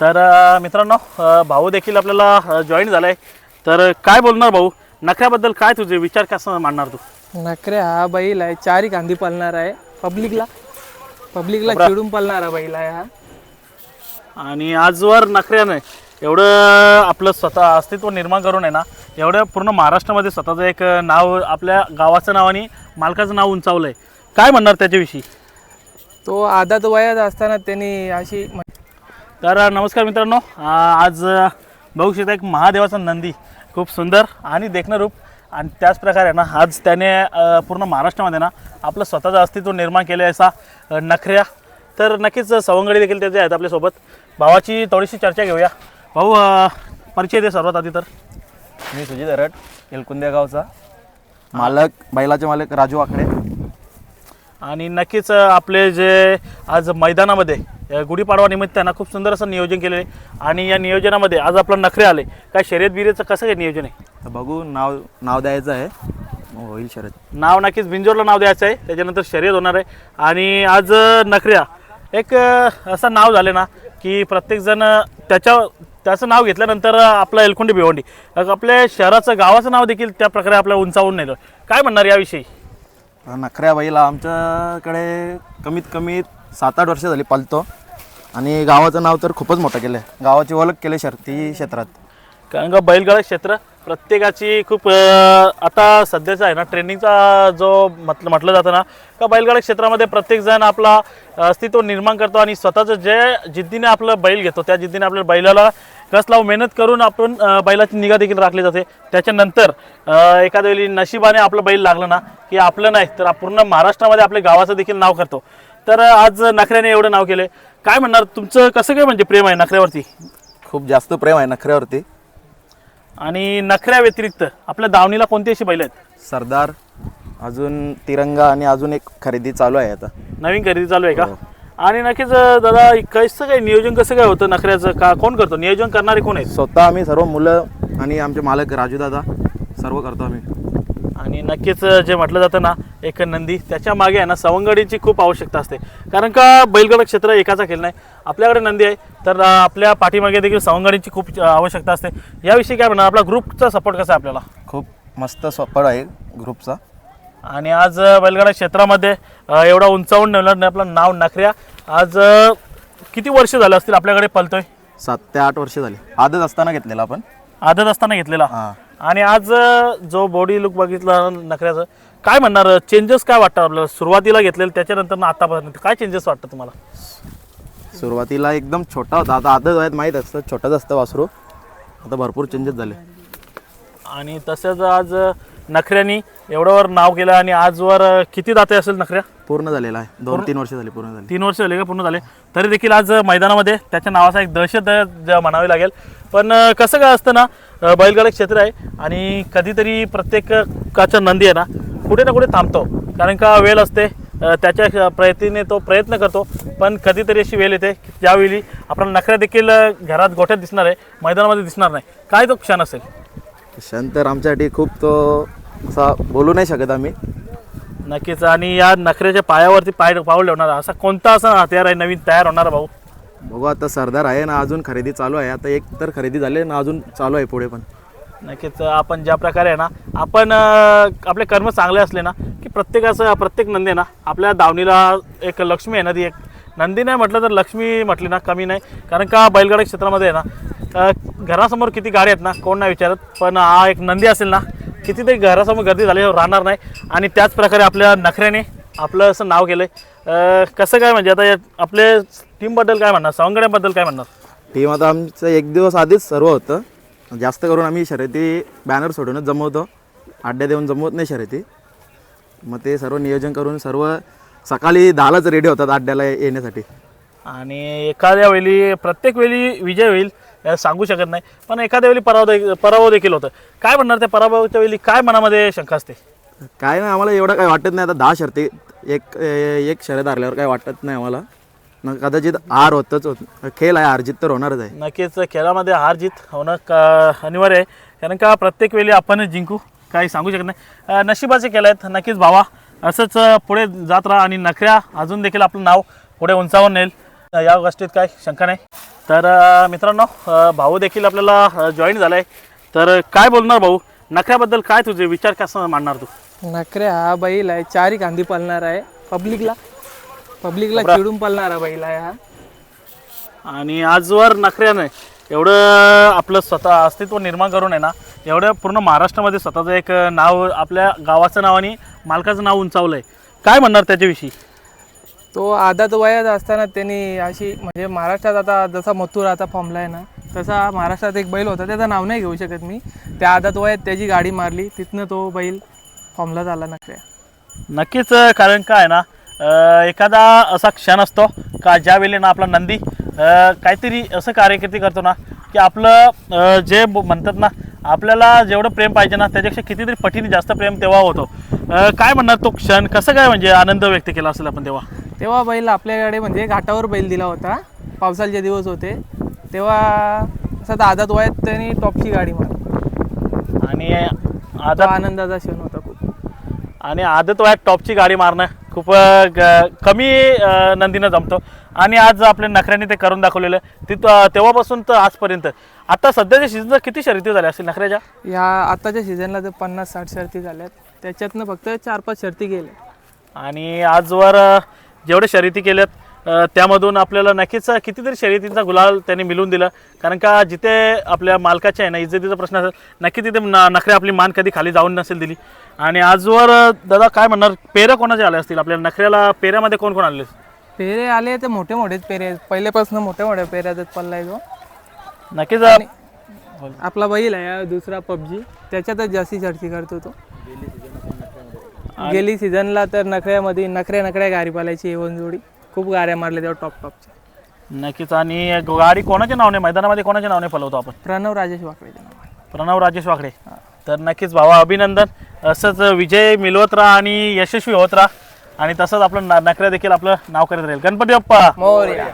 तर मित्रांनो भाऊ देखील आपल्याला जॉईन झाला आहे तर काय बोलणार भाऊ? नखऱ्याबद्दल काय तुझे विचार कसं मांडणार तू? नखरे हा बैल आहे. चारी कांदी पळणार आहे. पब्लिकला. पब्लिकला चिडून पळणारा बैल आहे हा. आणि आजवर नखऱ्यानं एवढं आपलं स्वतः अस्तित्व निर्माण करून आहे ना एवढं पूर्ण महाराष्ट्रामध्ये स्वतःचं एक नाव आपल्या गावाचं नाव आणि मालकाचं नाव उंचावलं आहे काय म्हणणार त्याच्याविषयी? तो आदात वयात असताना त्यांनी अशी तर नमस्कार मित्रांनो. आज बघू शकता एक महादेवाचा नंदी. खूप सुंदर आणि देखणं रूप. आणि त्याच प्रकारे ना आज त्याने पूर्ण महाराष्ट्रामध्ये ना आपलं स्वतःचं अस्तित्व निर्माण केलं आहे असा नखऱ्या. तर नक्कीच सवंगडी देखील त्याचे आहेत आपल्यासोबत भावाची थोडीशी चर्चा घेऊया. भाऊ परिचय दे सर्वात आधी तर. मी सुजित अरट एलकुंद्या गावचा. मालक बैलाचे मालक राजू आकडे आणि नक्कीच आपले जे आज मैदानामध्ये गुढीपाडवा निमित्त आहे ना खूप सुंदर असं नियोजन केलेलं आहे. आणि या नियोजनामध्ये आज आपलं नखरे आले. काय शर्यत बिर्यतचं कसं काय नियोजन आहे? बघू नाव नाव द्यायचं आहे. मग होईल शरद नाव नक्कीच बिंजोरला नाव द्यायचं आहे. त्याच्यानंतर शर्यत होणार आहे. आणि आज नखऱ्या. एक असं नाव झालं ना की प्रत्येकजण त्याच्या त्याचं नाव घेतल्यानंतर आपलं एलकुंडी भिवंडी. आपल्या शहराचं गावाचं नाव देखील त्या प्रकारे आपल्या उंचावून नेलं. काय म्हणणार याविषयी? नखऱ्या बैल आमच्याकडे कमीत कमी सात आठ वर्ष झाली पालतो. आणि गावाचं नाव तर खूपच मोठं केलं आहे गावाची ओळख केली शर्ती क्षेत्रात. कारण का बैलगाडा क्षेत्र प्रत्येकाची खूप आता सध्याचा आहे ना ट्रेंडिंगचा जो म्हटलं म्हटलं जातं ना का बैलगाडा क्षेत्रामध्ये प्रत्येकजण आपला अस्तित्व निर्माण करतो आणि स्वतःचं जे जिद्दीने आपलं बैल घेतो त्या जिद्दीने आपल्या बैलाला कस लावून मेहनत करून आपण बैलाची निगा देखील राखली जाते. त्याच्यानंतर एखाद्या वेळी नशिबाने आपलं बैल लागलं ना की आपलं नाही तर पूर्ण महाराष्ट्रामध्ये आपल्या गावाचं देखील नाव करतो. तर आज नखऱ्याने एवढं नाव केलं काय म्हणणार तुमचं कसं काय म्हणजे प्रेम आहे नखऱ्यावरती? खूप जास्त प्रेम आहे नखऱ्यावरती. आणि नखऱ्या व्यतिरिक्त आपल्या दावणीला कोणती अशी बैल आहेत? सरदार अजून तिरंगा आणि अजून एक खरेदी चालू आहे आता. नवीन खरेदी चालू आहे का? आणि नक्कीच अं, दादा कसं काय नियोजन कसं काय होतं नखऱ्याचं? का कोण करतो? नियोजन करणारे कोण आहेत? स्वतः आम्ही सर्व मुलं आणि आमचे मालक राजू दादा सर्व करतो आम्ही. आणि नक्कीच जे म्हटलं जातं ना एक नंदी त्याच्यामागे आहे ना सवंगडीची खूप आवश्यकता असते. कारण का बैलगाडा क्षेत्र एकाचा खेळ नाही. आपल्याकडे नंदी आहे तर आपल्या पाठीमागे देखील सवंगडीची खूप आवश्यकता असते. याविषयी काय म्हणणार? आपला ग्रुपचा सपोर्ट कसा आहे आपल्याला? खूप मस्त सपोर्ट आहे ग्रुपचा. आणि आज बैलगाडा क्षेत्रामध्ये एवढा उंचावून ठेवणार आपलं नाव नखऱ्या. आज किती वर्ष झालं असतील आपल्याकडे पलतोय सात ते आठ वर्ष झाली. आदत असताना घेतलेला आपण. आदत असताना घेतलेला? हां. आणि आज जो बॉडी लुक बघितला नखऱ्याचं काय म्हणणार चेंजेस काय वाटतं आपल्याला? सुरुवातीला घेतलेलं त्याच्यानंतर आतापर्यंत काय चेंजेस वाटतं तुम्हाला? सुरुवातीला एकदम छोटा होता. आता आदत वयात माहीत असतं छोटाच असतं वासरू. आता भरपूर चेंजेस झाले. आणि तसंच आज नखऱ्यानी एवढ्यावर नाव केलं आणि आजवर किती दाते असेल नखऱ्या? पूर्ण झालेला आहे. दोन तीन वर्ष झाली पूर्ण झाली. तीन वर्ष झाले का? पूर्ण झाले. तरी देखील आज मैदानामध्ये त्याच्या नावाचा एक दहशत म्हणावी लागेल. पण कसं काय असतं ना बैलगाडा क्षेत्र आहे आणि कधीतरी प्रत्येकाचा नंदी आहे ना कुठे ना कुठे थांबतो. कारण का वेळ असते त्याच्या प्रयत्नीने तो प्रयत्न करतो पण कधीतरी अशी वेळ येते की ज्यावेळी आपल्याला नखऱ्या देखील घरात गोठ्यात दिसणार आहे मैदानामध्ये दिसणार नाही. काय तो क्षण असेल? क्षण तर आमच्यासाठी खूप तो असा बोलू नाही शकत आम्ही. नक्कीच. आणि या नखऱ्याच्या पायावरती पाय पाऊल ठेवणारा असा कोणता असा हत्यार आहे नवीन तयार होणारा भाऊ? बघू आता सरदार आहे ना अजून खरेदी चालू आहे. आता एक तर खरेदी झाली ना अजून चालू आहे पुढे पण. नक्कीच आपण ज्या प्रकारे आहे ना आपण अं, आपले कर्म चांगले असले ना की प्रत्येकाचं प्रत्येक नंदी आहे ना आपल्या दावणीला एक लक्ष्मी आहे ना ती एक नंदी नाही म्हटलं तर लक्ष्मी म्हटली ना कमी नाही. कारण का बैलगाडा क्षेत्रामध्ये आहे ना अं, घरासमोर किती गाडी आहेत ना कोण नाही विचारत. पण हा एक नंदी असेल ना कितीतरी घरासमोर गर्दी झाली राहणार नाही. आणि त्याच प्रकारे आपल्या नखऱ्याने आपलं असं नाव केलं आहे कसं काय म्हणजे आता या- आपले टीमबद्दल काय म्हणणार? सवंगड्याबद्दल काय म्हणणार? टीम आता आमचं एक दिवस आधीच सर्व होतं. जास्त करून आम्ही शर्यती बॅनर सोडूनच जमवतो. अड्ड्या देऊन जमवत नाही शर्यती. मग ते सर्व नियोजन करून सर्व सकाळी दहालाच रेडी होतात अड्ड्याला येण्यासाठी. आणि एखाद्या वेळी प्रत्येक वेळी विजय होईल हे सांगू शकत नाही. पण एखाद्या वेळी पराभव दे- पराभव देखील होतं. काय म्हणणार त्या पराभवाच्या वेळी? काय मनामध्ये शंका असते? काय नाही आम्हाला एवढं काय वाटत नाही. आता दहा शर्ती एक एक शर्यत हारल्यावर काय वाटत नाही आम्हाला. न कदाचित हार होतच होत खेळ आहे हारजीत तर होणारच आहे. नक्कीच खेळामध्ये हार जीत होणं का अनिवार्य आहे. कारण का प्रत्येक वेळी आपणच जिंकू काही सांगू शकत नाही. अं, नशिबाचे केलं आहेत. नक्कीच भावा असंच अं, पुढे जात राहा आणि नखऱ्या अजून देखील आपलं नाव पुढे उंचावर नेल. अं, या गोष्टीत काय शंका नाही. तर अ, मित्रांनो अ, भाऊ देखील आपल्याला जॉईन झालाय. तर काय बोलणार भाऊ? नखऱ्याबद्दल काय तुझे विचार कसं मांडणार तू? नखरे हा बैल आहे. चारी कांदी पालणार आहे. पब्लिकला पब्लिकला चिडून पालणारा बैल आहे हा. आणि आजवर नखऱ्याने एवढं आपलं स्वतः अस्तित्व निर्माण करून आहे ना एवढं पूर्ण महाराष्ट्रामध्ये स्वतःचं एक नाव आपल्या गावाचं नाव आणि मालकाचं नाव उंचावलं आहे काय म्हणणार त्याच्याविषयी? तो आदात वयात असताना त्यांनी अशी म्हणजे महाराष्ट्रात आता जसा मथुर आता फॉर्मला आहे ना तसा महाराष्ट्रात एक बैल होता त्याचं नाव नाही घेऊ शकत मी. त्या आदात वयात त्याची गाडी मारली तिथनं तो बैल फॉर्मला झाला नकऱ्या नक्कीच कारण काय ना एखादा असा क्षण असतो का ज्यावेळी ना आपला नंदी काहीतरी असं कार्यकिर्ती करतो ना की आपलं जे म्हणतात ना आपल्याला जेवढं प्रेम पाहिजे ना त्याच्यापेक्षा कितीतरी पटीने जास्त प्रेम तेव्हा होतो. काय म्हणणार तो क्षण? कसं काय म्हणजे आनंद व्यक्त केला असेल आपण तेव्हा? तेव्हा बैल आपल्याकडे म्हणजे घाटावर बैल दिला होता. पावसाचे दिवस होते. तेव्हा असं आदात वयात त्यांनी टॉपची गाडी मारली. आणि आनंदाचा क्षण होता खूप. आणि आदत वयात टॉपची गाडी मारणं खूप ग- कमी अ, नंदीनं जमतो. आणि आज आपल्या नखऱ्याने ते करून दाखवलेलं. आहे. तिथं तेव्हापासून तर आजपर्यंत. आता सध्याच्या सीझनला किती शर्यती झाल्या असतील नखऱ्याच्या? या आताच्या सीझनला तर पन्नास साठ शर्ती झाल्यात. त्याच्यातनं फक्त चार पाच शर्ती गेले. आणि आजवर अ, जेवढे शर्यती केल्यात त्यामधून आपल्याला नक्कीच कितीतरी शर्यतींचा गुलाल त्यांनी मिळवून दिला. कारण का जिथे आपल्या मालकाचे आहे ना इज्जतीचा प्रश्न असेल नक्की तिथे न नखरे आपली मान कधी खाली जाऊन नसेल दिली. आणि आजवर दादा काय म्हणणार? पेरं कोणाचे आले असतील? आपल्या नखऱ्याला पेऱ्यामध्ये कोण कोण आले पेरे आले ते मोठे मोठेच पेरे आहेत. पहिल्यापासून मोठ्या मोठ्या पेऱ्यातच पल्ला आहे तो नक्कीच आपला बैल आहे दुसरा पबजी. त्याच्यातच जास्ती चर्चा करतो तो. गेली सीझनला तर नखऱ्यामध्ये नखऱ्या नखऱ्या गाडी पालायची एवन जोडी. खूप गाड्या मारल्या तेव्हा टॉप टॉपच्या नक्कीच. आणि गाडी कोणाच्या नावाने मैदानामध्ये कोणाच्या नावाने पलवतो आपण? प्रणव राजेश आहे. प्रणव राजेश वाकडे तर नक्कीच भावा अभिनंदन. असंच विजय मिळवत राहा आणि यशस्वी होत राहा. आणि तसंच आपलं ना- नखऱ्या देखील आपलं नाव करत राहील. गणपती बाप्पा! मोरया.